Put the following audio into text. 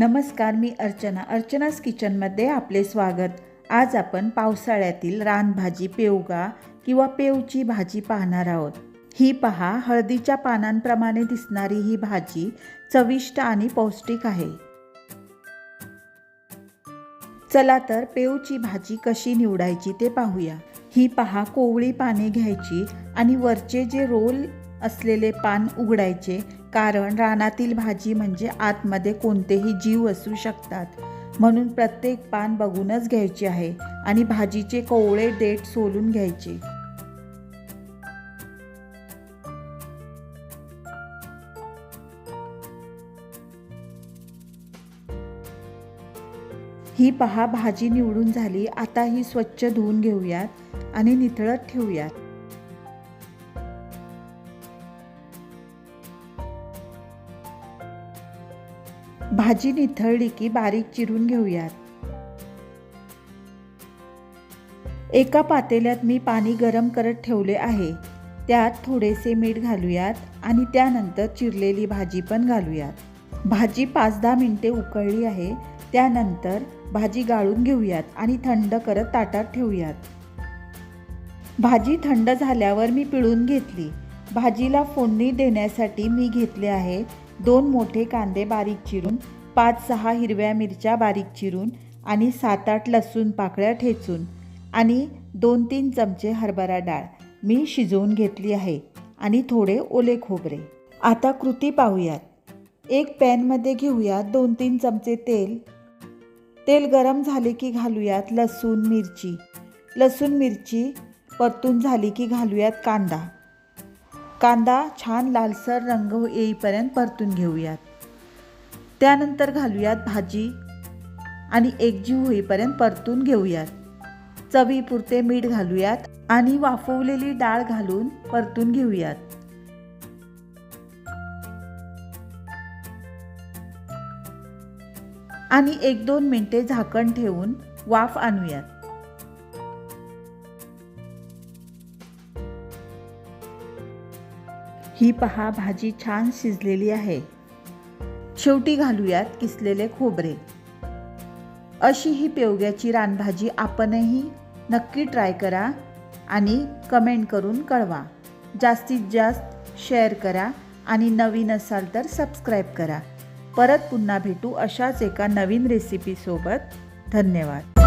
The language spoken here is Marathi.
नमस्कार मी अर्चना. अर्चनास किचनमध्ये आपले स्वागत. आज आपण पावसाळ्यातील रानभाजी पेवगा किंवा पेवची भाजी पाहणार आहोत. ही पहा हळदीच्या पानांप्रमाणे दिसणारी ही भाजी चविष्ट आणि पौष्टिक आहे. चला तर पेवची भाजी कशी निवडायची ते पाहूया. ही पहा कोवळी पाने घ्यायची आणि वरचे जे रोल असलेले पान उघडायचे कारण रानातील भाजी म्हणजे आतमध्ये कोणतेही जीव असू शकतात. म्हणून प्रत्येक पान बघूनच घ्यायचे आहे आणि भाजीचे कोवळे देठ सोलून घ्यायचे. ही पहा भाजी निवडून झाली. आता ही स्वच्छ धुवून घेऊयात आणि निथळत ठेवूयात. भाजी निथळली की बारीक चिरून घेऊयात. एका पातेल्यात मी पाणी गरम करत ठेवले आहे. त्यात थोडेसे मीठ घालूयात आणि त्यानंतर चिरलेली भाजी पण घालूयात. भाजी पाच दहा मिनटे उकळली आहे. त्यानंतर भाजी गाळून घेऊयात आणि थंड करत ताटात ठेवूयात. भाजी थंड झाल्यावर मी पिळून घेतली. भाजीला फोडणी देण्यासाठी मी घेतले आहे दोन मोठे कांदे बारीक चिरून पाच सहा हिरव्या मिरच्या बारीक चिरून आणि सात आठ लसूण पाकळ्या ठेचून आणि दोन तीन चमचे हरभरा डाळ मी शिजवून घेतली आहे आणि थोडे ओले खोबरे. आता कृती पाहूयात. एक पॅनमध्ये घेऊयात दोन तीन चमचे तेल. तेल गरम झाले की घालूयात लसूण मिरची. लसूण मिरची परतून झाली की घालूयात कांदा. कांदा छान लालसर रंग येईपर्यंत परतून घेऊयात. त्यानंतर घालूयात भाजी आणि एकजीव होईपर्यंत परतून घेऊयात. चवीपुरते मीठ घालूयात आणि वाफवलेली डाळ घालून परतून घेऊयात. आणि एक दोन मिनटे झाकण ठेवून वाफ आणूयात. ही पहा भाजी छान शिजलेली आहे. शेवटी घालूयात किसलेले खोबरे. अशी ही पेवग्याची रानभाजी आपणही नक्की ट्राय करा आणि कमेंट करून कळवा. जास्तीत जास्त शेअर करा आणि नवीन असाल तर सबस्क्राईब करा. परत पुन्हा भेटू अशाच एका नवीन रेसिपीसोबत धन्यवाद.